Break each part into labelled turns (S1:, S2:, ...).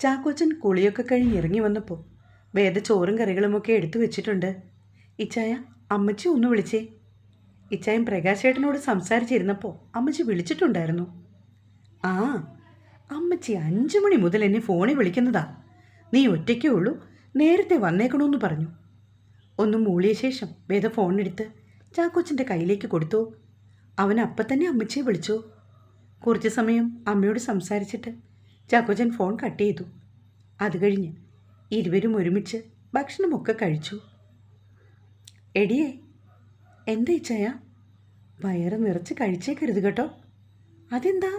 S1: ചാക്കോച്ചൻ കുളിയൊക്കെ കഴിഞ്ഞ് ഇറങ്ങി വന്നപ്പോൾ വേദ ചോറും കറികളുമൊക്കെ എടുത്തു വെച്ചിട്ടുണ്ട്. ഇച്ചായ അമ്മച്ചി ഒന്ന് വിളിച്ചേ. ഇച്ചായം പ്രകാശേട്ടനോട് സംസാരിച്ചിരുന്നപ്പോൾ അമ്മച്ചി വിളിച്ചിട്ടുണ്ടായിരുന്നു. ആ അമ്മച്ചി അഞ്ചു മണി മുതൽ എന്നെ ഫോണിൽ വിളിക്കുന്നതാ. നീ ഒറ്റയ്ക്കേ ഉള്ളൂ നേരത്തെ വന്നേക്കണമെന്ന് പറഞ്ഞു. ഒന്ന് മൂളിയ ശേഷം വേദ ഫോണെടുത്ത് ചാക്കോച്ചന്റെ കയ്യിലേക്ക് കൊടുത്തു. അവൻ അപ്പം തന്നെ അമ്മച്ചിയെ വിളിച്ചു. കുറച്ച് സമയം അമ്മയോട് സംസാരിച്ചിട്ട് ചാക്കോച്ചൻ ഫോൺ കട്ട് ചെയ്തു. അത് കഴിഞ്ഞ് ഇരുവരും ഒരുമിച്ച് ഭക്ഷണമൊക്കെ കഴിച്ചു. എടിയെ എന്താ ഇച്ചയ വയറ് നിറച്ച് കഴിച്ചേ കഴിച്ചേക്കരുത് കേട്ടോ. അതെന്താ?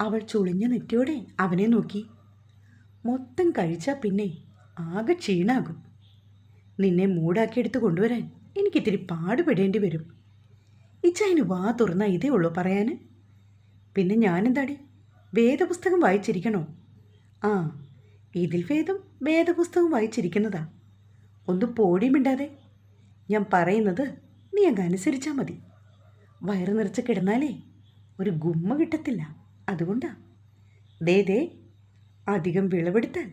S1: അവൾ ചുളിഞ്ഞ നെറ്റിയോടെ അവനെ നോക്കി. മൊത്തം കഴിച്ചാൽ പിന്നെ ആകെ ക്ഷീണാകും. നിന്നെ മൂടാക്കിയെടുത്ത് കൊണ്ടുവരാൻ എനിക്കിത്തിരി പാടുപെടേണ്ടി വരും ഇച്ചായന് വാ തുറന്ന ഇതേ ഉള്ളൂ പറയാൻ പിന്നെ ഞാനെന്താടി? വേദപുസ്തകം വായിച്ചിരിക്കണോ? ആ ഇതിൽ വേദം വേദപുസ്തകം വായിച്ചിരിക്കുന്നതാ. ഒന്ന് പോടി മിണ്ടാതെ. ഞാൻ പറയുന്നത് നീ അങ്ങ് അനുസരിച്ചാൽ മതി. വയറ് നിറച്ച് കിടന്നാലേ ഒരു ഗുമ്മ കിട്ടത്തില്ല. അതുകൊണ്ടാ. ദേ ദേ അധികം വിളവെടുത്താൽ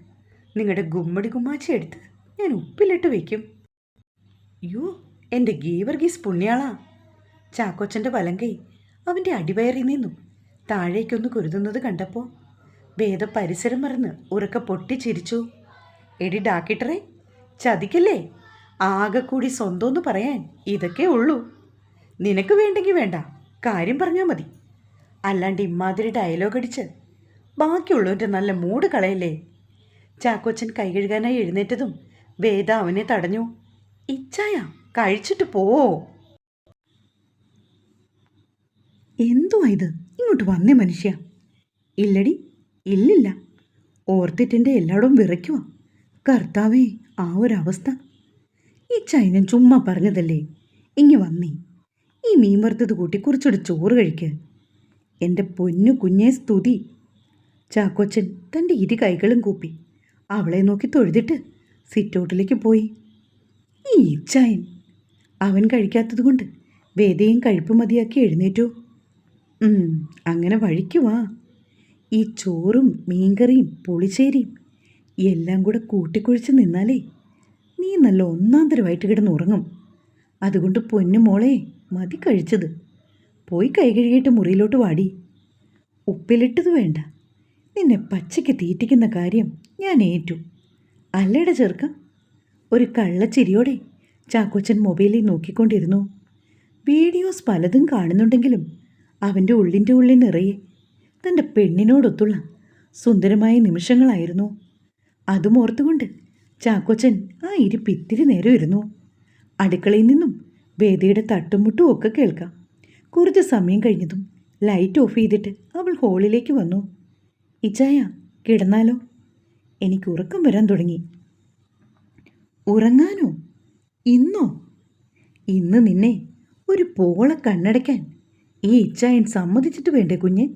S1: നിങ്ങളുടെ ഗുമ്മടി ഗുമ്മാച്ചി എടുത്ത് ഞാൻ ഉപ്പിലിട്ട് വയ്ക്കും അയ്യോ എന്റെ ഗീവർഗീസ് പുണ്യാളാ. ചാക്കോച്ചന്റെ വലങ്കൈ അവന്റെ അടിവയറി നിന്നും. താഴേക്കൊന്ന് കുരുതുന്നത് കണ്ടപ്പോൾ വേദ പരിസരം മറന്ന് ഉറക്ക പൊട്ടിച്ചിരിച്ചു എടി ഡാക്കിട്ടറേ ചതിക്കല്ലേ? ആകെ കൂടി സ്വന്തമെന്ന് പറയാൻ ഇതൊക്കെ ഉള്ളൂ. നിനക്ക് വേണ്ടെങ്കിൽ വേണ്ട കാര്യം പറഞ്ഞാൽ മതി. അല്ലാണ്ട് ഇമ്മാതിരി ഡയലോഗ് അടിച്ച് ബാക്കിയുള്ളവന്റെ നല്ല മൂഡ് കളയല്ലേ? ചാക്കോച്ചൻ കൈ കഴുകാനായി എഴുന്നേറ്റതും വേദ അവനെ തടഞ്ഞു. ഇച്ചായ കഴിച്ചിട്ട് പോവോ എന്തുവാ ഇത്? ഇങ്ങോട്ട് വന്നേ മനുഷ്യ. ഇല്ലടി ഇല്ലില്ല. ഓർത്തിട്ടെന്റെ എല്ലായിടവും വിറയ്ക്കുക കർത്താവേ ആ ഒരവസ്ഥ. ഈ ചൈനൻ ചുമ്മാ പറഞ്ഞതല്ലേ? ഇങ്ങി വന്നേ. ഈ മീൻ വറുത്തത് കൂട്ടി കുറച്ചുകൂടി ചോറ് കഴിക്ക്. എന്റെ പൊന്നു കുഞ്ഞേ സ്തുതി. ചാക്കോച്ചൻ തന്റെ ഇരു കൈകളും കൂപ്പി. അവളെ നോക്കി തൊഴുതിട്ട് സിറ്റൗട്ടിലേക്ക് പോയി. ഈ ചൈൻ. അവൻ കഴിക്കാത്തതുകൊണ്ട് വേദയും കഴിപ്പ് മതിയാക്കി എഴുന്നേറ്റു. അങ്ങനെ വഴിക്കുവാ ഈ ചോറും മീൻകറിയും പുളിശ്ശേരിയും എല്ലാം കൂടെ കൂട്ടിക്കുഴിച്ച് നിന്നാലേ നീ നല്ല ഒന്നാം തരമായിട്ട് കിടന്ന് ഉറങ്ങും. അതുകൊണ്ട് പൊന്നു മോളെ മതി കഴിച്ചത്. പോയി കൈ കഴുകിയിട്ട് മുറിയിലോട്ട് വാടി. ഉപ്പിലിട്ടത് വേണ്ട. നിന്നെ പച്ചയ്ക്ക് തീറ്റിക്കുന്ന കാര്യം ഞാൻ ഏറ്റു. അല്ലേടെ ചെറുക്ക. ഒരു കള്ളച്ചിരിയോടെ ചാക്കോച്ചൻ മൊബൈലിൽ നോക്കിക്കൊണ്ടിരുന്നു. വീഡിയോസ് പലതും കാണുന്നുണ്ടെങ്കിലും അവന്റെ ഉള്ളിന്റെ ഉള്ളിൽ നിറയെ. തന്റെ പെണ്ണിനോടൊത്തുള്ള സുന്ദരമായ നിമിഷങ്ങളായിരുന്നു. അതും ഓർത്തുകൊണ്ട് ചാക്കോച്ചൻ ആ ഇരിപ്പ് ഇത്തിരി നേരം ഇരുന്നു. അടുക്കളയിൽ നിന്നും വേദിയുടെ തട്ടുമുട്ടും ഒക്കെ കേൾക്കാം. കുറച്ച് സമയം കഴിഞ്ഞതും ലൈറ്റ് ഓഫ് ചെയ്തിട്ട് അവൾ ഹോളിലേക്ക് വന്നു. ഇച്ചായ കിടന്നാലോ? എനിക്ക് ഉറക്കം വരാൻ തുടങ്ങി. ഉറങ്ങാനോ? ഇന്നോ? ഇന്ന് നിന്നെ ഒരു പോള കണ്ണടയ്ക്കാൻ ഈ ഇച്ചായൻ സമ്മതിച്ചിട്ട് വേണ്ടേ കുഞ്ഞ്?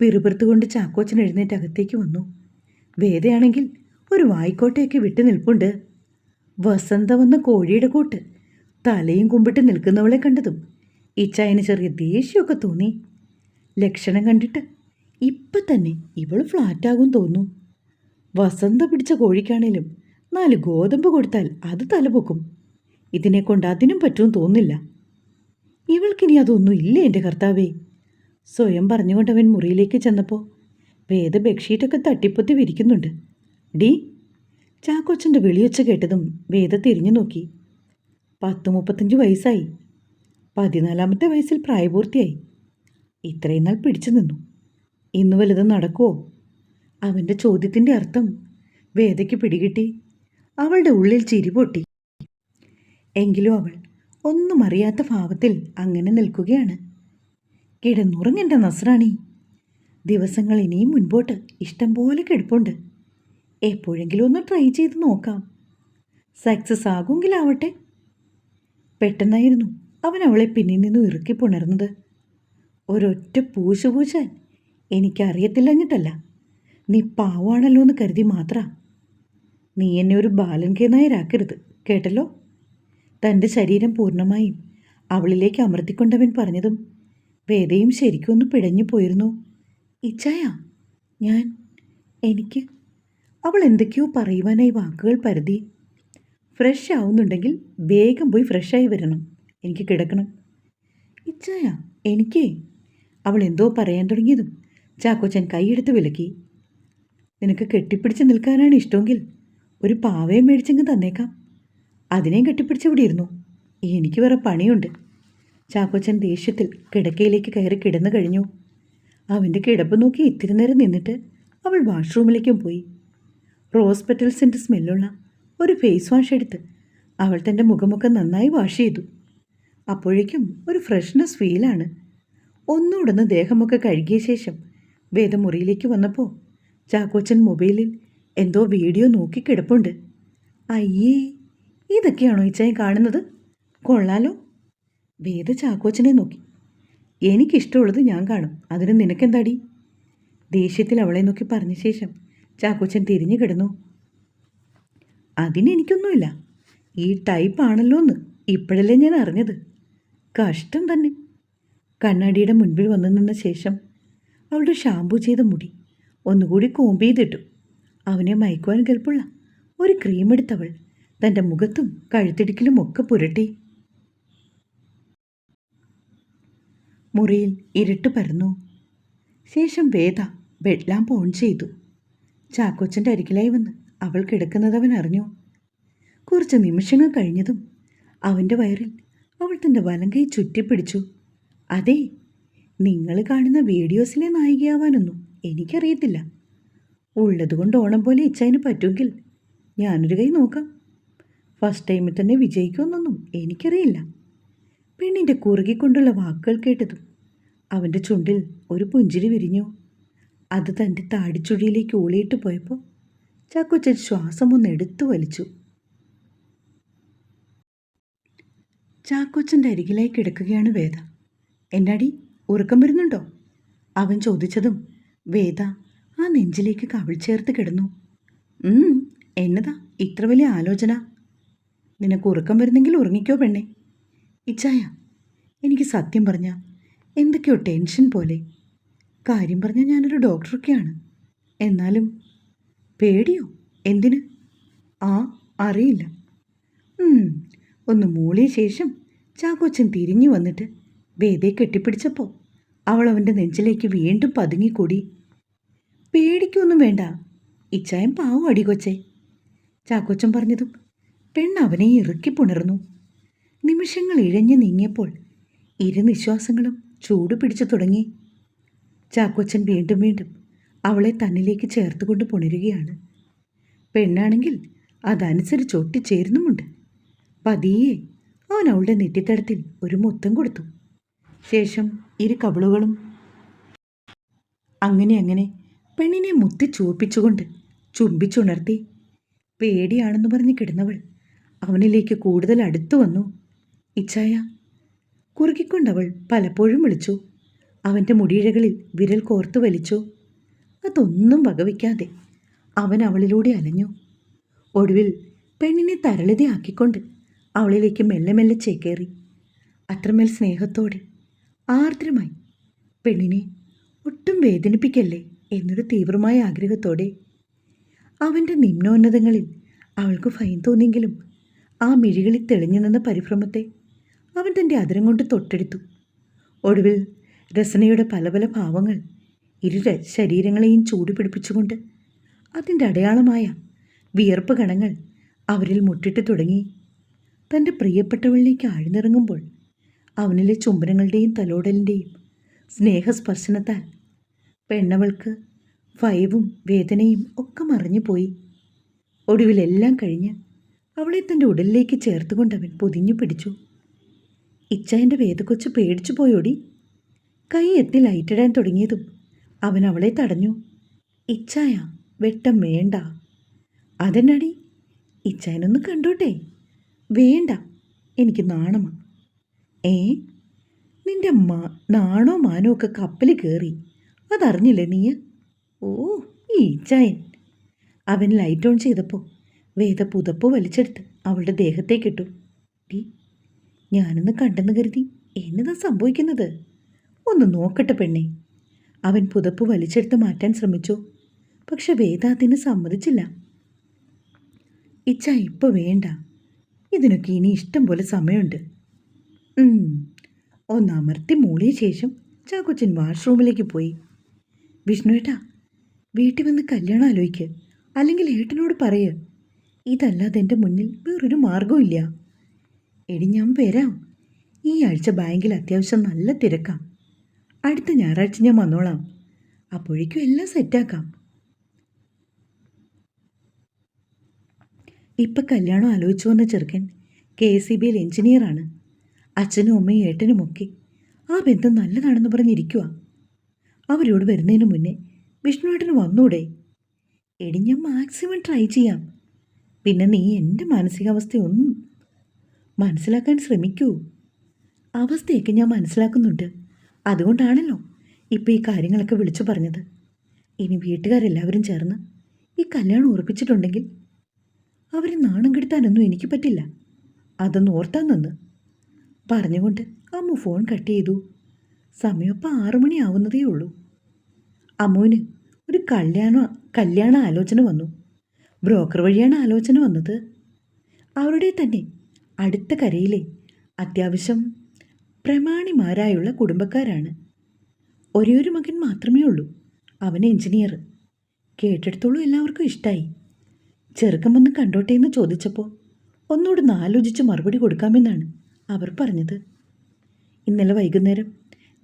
S1: പിറുപിറുത്തുകൊണ്ട് ചാക്കോച്ചൻ എഴുന്നേറ്റ് അകത്തേക്ക് വന്നു. വേദയാണെങ്കിൽ ഒരു വായിക്കോട്ടയൊക്കെ വിട്ടു നിൽപ്പുണ്ട്. വസന്ത വന്ന കോഴിയുടെ കൂട്ട് തലയും കുമ്പിട്ട് നിൽക്കുന്നവളെ കണ്ടതും ഇച്ചായന് ചെറിയ ദേഷ്യമൊക്കെ തോന്നി. ലക്ഷണം കണ്ടിട്ട് ഇപ്പം തന്നെ ഇവൾ ഫ്ലാറ്റാകും തോന്നു വസന്ത പിടിച്ച കോഴിക്കാണേലും നാല് ഗോതമ്പ് കൊടുത്താൽ അത് തലപൊക്കും. ഇതിനെ കൊണ്ട് അതിനും പറ്റുമെന്ന് തോന്നില്ല. ഇവൾക്കിനി അതൊന്നും ഇല്ല എന്റെ കർത്താവേ? സ്വയം പറഞ്ഞുകൊണ്ട് അവൻ മുറിയിലേക്ക് ചെന്നപ്പോൾ വേദ ബെഡ്ഷീറ്റൊക്കെ തട്ടിപ്പൊത്തി വിരിക്കുന്നുണ്ട്. ഡി ചാക്കോച്ചന്റെ വിളിയൊച്ച കേട്ടതും വേദ തിരിഞ്ഞു നോക്കി. പത്ത് മുപ്പത്തഞ്ച് വയസ്സായി. പതിനാലാമത്തെ വയസ്സിൽ പ്രായപൂർത്തിയായി. ഇത്രയും നാൾ പിടിച്ചു നിന്നു. ഇന്ന് വലുത് നടക്കുമോ അവന്റെ ചോദ്യത്തിന്റെ അർത്ഥം വേദയ്ക്ക് പിടികിട്ടി. അവളുടെ ഉള്ളിൽ ചിരി പൊട്ടി. എങ്കിലും അവൾ ഒന്നും അറിയാത്ത ഭാവത്തിൽ അങ്ങനെ നിൽക്കുകയാണ്. കിടന്നുറങ്ങേണ്ട നസ്രാണി. ദിവസങ്ങൾ ഇനിയും മുൻപോട്ട് ഇഷ്ടം പോലെ കിടപ്പുണ്ട്. എപ്പോഴെങ്കിലും ഒന്ന് ട്രൈ ചെയ്ത് നോക്കാം. സക്സസ് ആകുമെങ്കിലാവട്ടെ. പെട്ടെന്നായിരുന്നു അവൻ അവളെ പിന്നിൽ നിന്നും ഇറുക്കി പുണർന്നത്. ഒരൊറ്റ പൂശു പൂശാൻ എനിക്കറിയത്തില്ലഞ്ഞിട്ടല്ല. നീ പാവാണല്ലോ എന്ന് കരുതി മാത്ര. നീ എന്നെ ഒരു ബാലൻ നായരാക്കരുത് കേട്ടല്ലോ? തന്റെ ശരീരം പൂർണമായും അവളിലേക്ക് അമർത്തിക്കൊണ്ടവൻ പറഞ്ഞതും വേദയും ശരിക്കും ഒന്ന് പിടഞ്ഞു പോയിരുന്നു. ഇച്ചായ ഞാൻ എനിക്ക് അവൾ എന്തൊക്കെയോ പറയുവാനായി വാക്കുകൾ പരതി. ഫ്രഷ് ആവുന്നുണ്ടെങ്കിൽ വേഗം പോയി ഫ്രഷായി വരണം. എനിക്ക് കിടക്കണം. ഇച്ചായ എനിക്ക്? അവൾ എന്തോ പറയാൻ തുടങ്ങിയതും ചാക്കോച്ചൻ കൈയെടുത്ത് വിലക്കി. നിനക്ക് കെട്ടിപ്പിടിച്ച് നിൽക്കാനാണ് ഇഷ്ടമെങ്കിൽ ഒരു പാവയും മേടിച്ചെങ്കിൽ തന്നേക്കാം. അതിനെയും കെട്ടിപ്പിടിച്ച് ഇവിടെ ഇരുന്നു എനിക്ക് വേറെ പണിയുണ്ട്. ചാക്കോച്ചൻ ദേഷ്യത്തിൽ കിടക്കയിലേക്ക് കയറി കിടന്നു കഴിഞ്ഞു. അവന്റെ കിടപ്പ് നോക്കി ഇത്തിരി നേരം നിന്നിട്ട് അവൾ വാഷ്റൂമിലേക്കും പോയി. റോസ് പെറ്റൽസിന്റെ സ്മെല്ലുള്ള ഒരു ഫേസ് വാഷ് എടുത്ത് അവൾ തന്റെ മുഖമൊക്കെ നന്നായി വാഷ് ചെയ്തു. അപ്പോഴേക്കും ഒരു ഫ്രഷ്നെസ് ഫീലാണ്. ഒന്നുകൂടന്ന് ദേഹമൊക്കെ കഴുകിയ ശേഷം വേദമുറിയിലേക്ക് വന്നപ്പോൾ ചാക്കോച്ചൻ മൊബൈലിൽ എന്തോ വീഡിയോ നോക്കി കിടപ്പുണ്ട്. അയ്യേ ഇതൊക്കെയാണോ ഇച്ചായി കാണുന്നത്? കൊള്ളാലോ. വേദ ചാക്കോച്ചനെ നോക്കി. എനിക്കിഷ്ടമുള്ളത് ഞാൻ കാണും. അതിന് നിനക്കെന്താടി? ദേഷ്യത്തിൽ അവളെ നോക്കി പറഞ്ഞ ശേഷം ചാക്കോച്ചൻ തിരിഞ്ഞു കിടന്നു. അതിനെനിക്കൊന്നുമില്ല. ഈ ടൈപ്പ് ആണല്ലോ എന്ന് ഇപ്പോഴല്ലേ ഞാൻ അറിഞ്ഞത്. കഷ്ടം തന്നെ. കണ്ണാടിയുടെ മുൻപിൽ വന്നു നിന്ന ശേഷം അവളുടെ ഷാമ്പു ചെയ്ത മുടി ഒന്നുകൂടി കോമ്പ് ചെയ്തിട്ടു. അവനെ മയക്കുവാൻ കെൽപ്പുള്ള ഒരു ക്രീം എടുത്തവൾ തന്റെ മുഖത്തും കഴുത്തിടുക്കിലും ഒക്കെ പുരട്ടി. മുറിയിൽ ഇരുട്ട് പരന്നു. ശേഷം വേദ ലാമ്പ് ഓൺ ചെയ്തു. ചാക്കോച്ചന്റെ അരികിലായി വന്ന് അവൾ കിടക്കുന്നതവൻ അറിഞ്ഞു. കുറച്ച് നിമിഷങ്ങൾ കഴിഞ്ഞതും അവന്റെ വയറിൽ അവൾ തന്റെ വലം കൈ ചുറ്റിപ്പിടിച്ചു. അതെ നിങ്ങൾ കാണുന്ന വീഡിയോസിലെ നായികയാവാനൊന്നും എനിക്കറിയത്തില്ല. ഉള്ളതുകൊണ്ട് ഓണം പോലെ ഇച്ചതിന് പറ്റുമെങ്കിൽ ഞാനൊരു കൈ നോക്കാം. ഫസ്റ്റ് ടൈമിൽ തന്നെ വിജയിക്കുമെന്നൊന്നും എനിക്കറിയില്ല. പെണ്ണിന്റെ കുറുകിക്കൊണ്ടുള്ള വാക്കുകൾ കേട്ടതും അവന്റെ ചുണ്ടിൽ ഒരു പുഞ്ചിരി വിരിഞ്ഞു. അത് തന്റെ താടിച്ചുഴിയിലേക്ക് ഓളിയിട്ട് പോയപ്പോൾ ചാക്കോച്ചൻ ശ്വാസം ഒന്ന് എടുത്തു വലിച്ചു. ചാക്കോച്ചന്റെ അരികിലായി കിടക്കുകയാണ് വേദ. എന്നാടി ഉറക്കം വരുന്നുണ്ടോ? അവൻ ചോദിച്ചതും വേദ ആ നെഞ്ചിലേക്ക് കവിൾ ചേർത്ത് കിടന്നു. "ഉം, എന്നതാ? ഇത്ര വലിയ ആലോചന. നിനക്ക് ഉറക്കം വരുന്നെങ്കിൽ ഉറങ്ങിക്കോ പെണ്ണെ. ഇച്ചായ എനിക്ക് സത്യം പറഞ്ഞ എന്തൊക്കെയോ ടെൻഷൻ പോലെ. കാര്യം പറഞ്ഞാൽ ഞാനൊരു ഡോക്ടറൊക്കെയാണ്. എന്നാലും പേടിയോ? എന്തിന്? ആ അറിയില്ല. ഒന്ന് മൂളിയ ശേഷം ചാക്കോച്ചൻ തിരിഞ്ഞു വന്നിട്ട് വേദയെ കെട്ടിപ്പിടിച്ചപ്പോൾ അവൾ അവന്റെ നെഞ്ചിലേക്ക് വീണ്ടും പതുങ്ങിക്കൂടി. പേടിക്കൊന്നും വേണ്ട. ഇച്ചായം പാവം അടികൊച്ചേ ചാക്കോച്ചൻ പറഞ്ഞതും പെണ്ണ് അവനെ ഇറുക്കി പുണർന്നു. നിമിഷങ്ങൾ ഇഴഞ്ഞു നീങ്ങിയപ്പോൾ ഇരു നിശ്വാസങ്ങളും ചൂട് പിടിച്ചു തുടങ്ങി. ചാക്കോച്ചൻ വീണ്ടും വീണ്ടും അവളെ തന്നിലേക്ക് ചേർത്തുകൊണ്ട് പുണരുകയാണ്. പെണ്ണാണെങ്കിൽ അതനുസരിച്ച് ഒട്ടിച്ചേരുന്നുമുണ്ട്. പതിയെ അവൻ അവളുടെ നെറ്റിത്തടത്തിൽ ഒരു മുത്തം കൊടുത്തു. ശേഷം ഇരു കവിളുകളും അങ്ങനെ അങ്ങനെ പെണ്ണിനെ മുത്തി ചുവപ്പിച്ചുകൊണ്ട് ചുംബിച്ചുണർത്തി പേടിയാണെന്ന് പറഞ്ഞ് കിടന്നവൾ അവനിലേക്ക് കൂടുതൽ അടുത്തു വന്നു. ഇച്ഛായ കുറുകിക്കൊണ്ടവൾ പലപ്പോഴും വിളിച്ചു. അവന്റെ മുടിയിഴകളിൽ വിരൽ കോർത്തു വലിച്ചു. അതൊന്നും വകവയ്ക്കാതെ അവൻ അവളിലൂടെ അലഞ്ഞു. ഒടുവിൽ പെണ്ണിനെ തരളിതയാക്കിക്കൊണ്ട് അവളിലേക്ക് മെല്ലെ മെല്ലെ ചേക്കേറി. അത്രമേൽ സ്നേഹത്തോടെ ആർദ്രമായി പെണ്ണിനെ ഒട്ടും വേദനിപ്പിക്കല്ലേ? എന്നൊരു തീവ്രമായ ആഗ്രഹത്തോടെ അവന്റെ നിമ്നോന്നതങ്ങളിൽ അവൾക്ക് ഭയം തോന്നിയെങ്കിലും ആ മിഴികളിൽ തെളിഞ്ഞു നിന്ന പരിഭ്രമത്തെ അവൻ തന്റെ അതിരം കൊണ്ട് തൊട്ടെടുത്തു. ഒടുവിൽ രസനയുടെ പല പല ഭാവങ്ങൾ ഇരു ശരീരങ്ങളെയും ചൂട് പിടിപ്പിച്ചുകൊണ്ട് അതിന്റെ അടയാളമായ വിയർപ്പ് കണങ്ങൾ അവരിൽ മുട്ടിട്ട് തുടങ്ങി. തന്റെ പ്രിയപ്പെട്ടവളിലേക്ക് ആഴ്ന്നിറങ്ങുമ്പോൾ അവനിലെ ചുംബനങ്ങളുടെയും തലോടലിന്റെയും സ്നേഹസ്പർശനത്താൽ പെണ്ണവൾക്ക് ഭയവും വേദനയും ഒക്കെ മറഞ്ഞുപോയി. ഒടുവിലെല്ലാം കഴിഞ്ഞ് അവളെ തന്റെ ഉടലിലേക്ക് ചേർത്തുകൊണ്ടവൻ പൊതിഞ്ഞു പിടിച്ചു. ഇച്ചായന്റെ വേദക്കൊച്ച് പേടിച്ചു പോയോടി. കൈ എത്തി ലൈറ്റിടാൻ തുടങ്ങിയതും അവൻ അവളെ തടഞ്ഞു. ഇച്ചായ വെട്ടം വേണ്ട. അതെന്നടി? ഇച്ചായനൊന്ന് കണ്ടോട്ടെ. വേണ്ട എനിക്ക് നാണമാ. ഏ? നിന്റെ മാ നാണോ മാനോ ഒക്കെ കപ്പൽ കയറി അതറിഞ്ഞില്ലേ നീ ഓ ഈ ഇച്ചായൻ. അവൻ ലൈറ്റ് ഓൺ ചെയ്തപ്പോൾ വേദ പുതപ്പ് വലിച്ചെടുത്ത് അവളുടെ ദേഹത്തേക്കിട്ടു ഡി ഞാനൊന്ന് കണ്ടെന്ന് കരുതി എന്നതാ സംഭവിക്കുന്നത്? ഒന്ന് നോക്കട്ടെ പെണ്ണെ. അവൻ പുതപ്പ് വലിച്ചെടുത്ത് മാറ്റാൻ ശ്രമിച്ചു. പക്ഷെ വേദ അതിന് സമ്മതിച്ചില്ല. ഇച്ച ഇപ്പോൾ വേണ്ട. ഇതിനൊക്കെ ഇനി ഇഷ്ടം പോലെ സമയമുണ്ട്. ഒന്ന് അമർത്തി മൂളിയ ശേഷം ചാക്കോച്ചൻ വാഷ്റൂമിലേക്ക് പോയി. വിഷ്ണു ഏട്ടാ വീട്ടിൽ വന്ന് കല്യാണം ആലോചിക്ക് അല്ലെങ്കിൽ ഏട്ടനോട് പറയ്. ഇതല്ലാതെ എന്റെ മുന്നിൽ വേറൊരു മാർഗവും എടി ഞാൻ വരാം. ഈ ആഴ്ച ബാങ്കിൽ അത്യാവശ്യം നല്ല തിരക്കാം. അടുത്ത ഞായറാഴ്ച ഞാൻ വന്നോളാം. അപ്പോഴേക്കും എല്ലാം സെറ്റാക്കാം. ഇപ്പം കല്യാണം ആലോചിച്ചു വന്ന ചെറുക്കൻ കെ എസ് സി ബിയിൽ എഞ്ചിനീയറാണ് അച്ഛനും അമ്മയും ഏട്ടനും ഒക്കെ ആ ബന്ധം നല്ലതാണെന്ന് പറഞ്ഞിരിക്കുക അവരോട് വരുന്നതിന് മുന്നേ വിഷ്ണുവേട്ടന് വന്നൂടെ. എടി ഞാൻ മാക്സിമം ട്രൈ ചെയ്യാം. പിന്നെ നീ എന്റെ മാനസികാവസ്ഥയൊന്നും മനസ്സിലാക്കാൻ ശ്രമിക്കൂ. അവസ്ഥയൊക്കെ ഞാൻ മനസ്സിലാക്കുന്നുണ്ട്. അതുകൊണ്ടാണല്ലോ ഇപ്പോൾ ഈ കാര്യങ്ങളൊക്കെ വിളിച്ചു പറഞ്ഞത്. ഇനി വീട്ടുകാരെല്ലാവരും ചേർന്ന് ഈ കല്യാണം ഉറപ്പിച്ചിട്ടുണ്ടെങ്കിൽ അവരെ നാണം കെടുത്താനൊന്നും എനിക്ക് പറ്റില്ല. അതൊന്ന് ഓർത്താൻ നിന്ന്. പറഞ്ഞുകൊണ്ട് അമ്മു ഫോൺ കട്ട് ചെയ്തു. സമയപ്പം ആറു മണിയാവുന്നതേ ഉള്ളൂ. അമ്മുവിന് ഒരു കല്യാണ കല്യാണ ആലോചന വന്നു. ബ്രോക്കർ വഴിയാണ് ആലോചന വന്നത്. അവരുടെ തന്നെ അടുത്ത കരയിലെ അത്യാവശ്യം പ്രമാണിമാരായുള്ള കുടുംബക്കാരാണ്. ഒരേ ഒരു മകൻ മാത്രമേ ഉള്ളൂ. അവൻ എഞ്ചിനീയർ. കേട്ടെടുത്തോളൂ എല്ലാവർക്കും ഇഷ്ടമായി ചെറുക്കം വന്ന് കണ്ടോട്ടെ എന്ന് ചോദിച്ചപ്പോൾ ഒന്നുകൂടെ ആലോചിച്ച് മറുപടി കൊടുക്കാമെന്നാണ് അവർ പറഞ്ഞത്. ഇന്നലെ വൈകുന്നേരം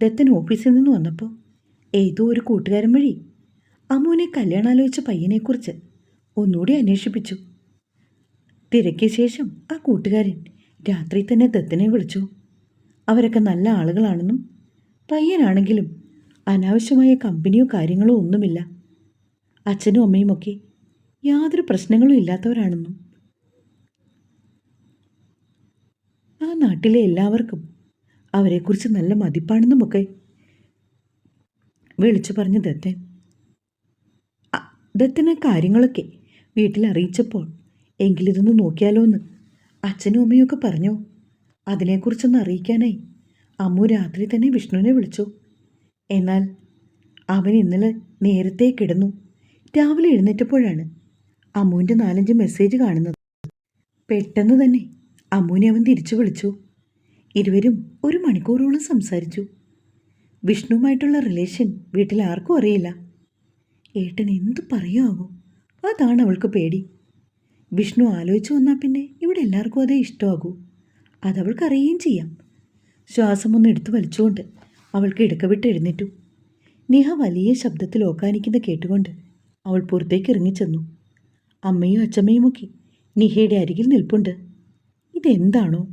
S1: ദത്തൻ ഓഫീസിൽ നിന്ന് വന്നപ്പോൾ ഏതോ ഒരു കൂട്ടുകാരൻ വഴി അമ്മുവിനെ കല്യാണാലോചിച്ച പയ്യനെക്കുറിച്ച് ഒന്നുകൂടി അന്വേഷിപ്പിച്ചു. തിരക്കിയ ശേഷം ആ കൂട്ടുകാരൻ രാത്രി തന്നെ ദത്തിനെ വിളിച്ചു. അവരൊക്കെ നല്ല ആളുകളാണെന്നും പയ്യനാണെങ്കിലും അനാവശ്യമായ കമ്പനിയോ കാര്യങ്ങളോ ഒന്നുമില്ല. അച്ഛനും അമ്മയുമൊക്കെ യാതൊരു പ്രശ്നങ്ങളും ഇല്ലാത്തവരാണെന്നും. ആ നാട്ടിലെ എല്ലാവർക്കും അവരെക്കുറിച്ച് നല്ല മതിപ്പാണെന്നുമൊക്കെ വിളിച്ചു പറഞ്ഞു ദത്തൻ. ദത്തിന് കാര്യങ്ങളൊക്കെ വീട്ടിൽ അറിയിച്ചപ്പോൾ എങ്കിലിതൊന്ന് നോക്കിയാലോ എന്ന് അച്ഛനും അമ്മയൊക്കെ പറഞ്ഞോ. അതിനെക്കുറിച്ചൊന്ന് അറിയിക്കാനായി അമ്മു രാത്രി തന്നെ വിഷ്ണുവിനെ വിളിച്ചു. എന്നാൽ അവൻ ഇന്നലെ നേരത്തെ കിടന്നു. രാവിലെ എഴുന്നേറ്റപ്പോഴാണ് അമ്മുവിന്റെ നാലഞ്ച് മെസ്സേജ് കാണുന്നത്. പെട്ടെന്ന് തന്നെ അമ്മുവിനെ അവൻ തിരിച്ചു വിളിച്ചു. ഇരുവരും ഒരു മണിക്കൂറോളം സംസാരിച്ചു. വിഷ്ണുവുമായിട്ടുള്ള റിലേഷൻ വീട്ടിൽ ആർക്കും അറിയില്ല. ഏട്ടൻ എന്തു പറയുമാവോ അതാണ് അവൾക്ക് പേടി. വിഷ്ണു ആലോചിച്ചു വന്നാൽ പിന്നെ ഇവിടെ എല്ലാവർക്കും അതേ ഇഷ്ടമാകൂ. അതവൾക്കറിയുകയും ചെയ്യാം. ശ്വാസമൊന്നും എടുത്തു വലിച്ചുകൊണ്ട് അവൾക്ക് ഇടക്കവിട്ട് എഴുന്നേറ്റു. നിഹ വലിയ ശബ്ദത്തിൽ ഓക്കാനിക്കുന്ന കേട്ടുകൊണ്ട് അവൾ പുറത്തേക്ക് ഇറങ്ങിച്ചെന്നു. അമ്മയും അച്ഛമ്മയുമൊക്കെ നിഹയുടെ അരികിൽ നിൽപ്പുണ്ട്. ഇതെന്താണോ?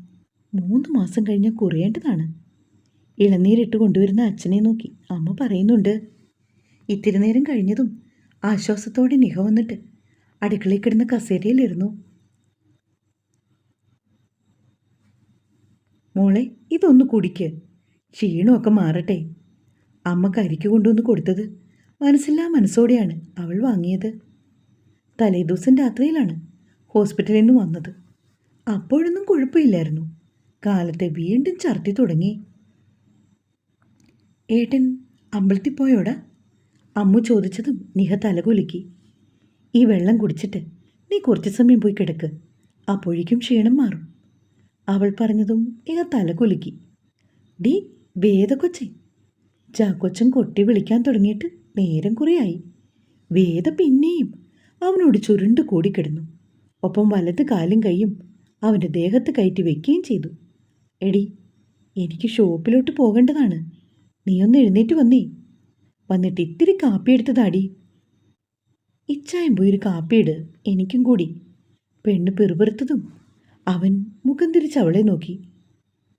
S1: മൂന്ന് മാസം കഴിഞ്ഞാൽ കുറയേണ്ടതാണ്. ഇളനീരിട്ട് കൊണ്ടുവരുന്ന അച്ഛനെ നോക്കി അമ്മ പറയുന്നുണ്ട് ഇത്തിരി നേരം കഴിഞ്ഞതും ആശ്വാസത്തോടെ നിഹ വന്നിട്ട് അടുക്കളയിൽ കിടന്ന് കസേരയിലിരുന്നു. മോളെ ഇതൊന്ന് കുടിക്ക്. ക്ഷീണമൊക്കെ മാറട്ടെ. അമ്മ കരിക്ക് കൊണ്ടുവന്ന് കൊടുത്തത് മനസ്സില്ലാ മനസ്സോടെയാണ് അവൾ വാങ്ങിയത്. തലേദിവസം രാത്രിയിലാണ് ഹോസ്പിറ്റലിൽ നിന്ന് വന്നത്. അപ്പോഴൊന്നും കുഴപ്പമില്ലായിരുന്നു. കാലത്തെ വീണ്ടും ഛർദി തുടങ്ങി. ഏട്ടൻ അമ്പലത്തിൽ പോയോടാ? അമ്മു ചോദിച്ചതും നിഹ തലകുലുക്കി ഈ വെള്ളം കുടിച്ചിട്ട് നീ കുറച്ച് സമയം പോയി കിടക്ക്. അപ്പോഴേക്കും ക്ഷീണം മാറും. അവൾ പറഞ്ഞതും നിഹ തലകുലുക്കി ഡി വേദക്കൊച്ചെ ചാക്കൊച്ചൻ കൊട്ടി വിളിക്കാൻ തുടങ്ങിയിട്ട് നേരം കുറേയായി. വേദ പിന്നെയും അവനോട് ചുരുണ്ട് കൂടിക്കിടന്നു ഒപ്പം വലത് കാലും കൈയും അവന്റെ ദേഹത്ത് കയറ്റി വെക്കുകയും ചെയ്തു. എടി എനിക്ക് ഷോപ്പിലോട്ട് പോകേണ്ടതാണ്. നീ ഒന്ന് എഴുന്നേറ്റ് വന്നേ. വന്നിട്ട് ഇത്തിരി കാപ്പി എടുത്തതാടി. ഇച്ചായം പോയി ഒരു കാപ്പിയിട് എനിക്കും കൂടി. പെണ്ണ് പെറുപെറുത്തതും അവൻ മുഖം തിരിച്ച് അവളെ നോക്കി.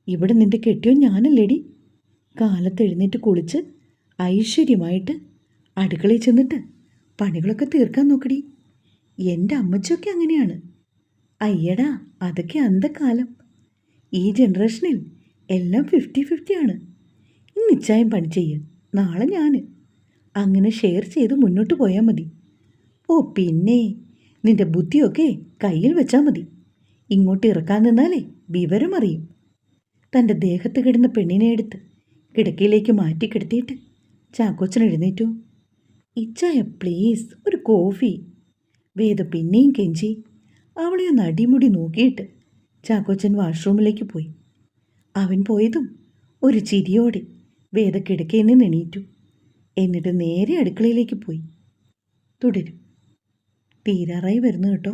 S1: ഇവിടെ നിന്റെ കെട്ടിയോ ഞാനല്ലേടി? കാലത്തെഴുന്നേറ്റ് കുളിച്ച് ഐശ്വര്യമായിട്ട് അടുക്കളയിൽ ചെന്നിട്ട് പണികളൊക്കെ തീർക്കാൻ നോക്കടി. എന്റെ അമ്മച്ചൊക്കെ അങ്ങനെയാണ്. അയ്യടാ അതൊക്കെ അന്തക്കാലം ഈ ജനറേഷനിൽ എല്ലാം ഫിഫ്റ്റി ഫിഫ്റ്റിയാണ് ഇന്ന് ഇച്ചായം പണി ചെയ്യ് നാളെ ഞാൻ അങ്ങനെ ഷെയർ ചെയ്ത് മുന്നോട്ട് പോയാൽ മതി. ഓ പിന്നെ നിന്റെ ബുദ്ധിയൊക്കെ കയ്യിൽ വെച്ചാൽ മതി. ഇങ്ങോട്ട് ഇറക്കാൻ നിന്നാലേ വിവരം അറിയും. തന്റെ ദേഹത്ത് കിടന്ന പെണ്ണിനെ എടുത്ത് കിടക്കയിലേക്ക് മാറ്റി കിടത്തിയിട്ട് ചാക്കോച്ചൻ എഴുന്നേറ്റു. ഇച്ചായ പ്ലീസ് ഒരു കോഫി വേദ പിന്നെയും കെഞ്ചി. അവളെ ഒന്ന് അടിമുടി നോക്കിയിട്ട് ചാക്കോച്ചൻ വാഷ്റൂമിലേക്ക് പോയി. അവൻ പോയതും ഒരു ചിരിയോടെ വേദ കിടക്കയിൽ നിന്ന് എണീറ്റു. എന്നിട്ട് നേരെ അടുക്കളയിലേക്ക് പോയി. തുടരും. തീരാറായി വരുന്നു കേട്ടോ.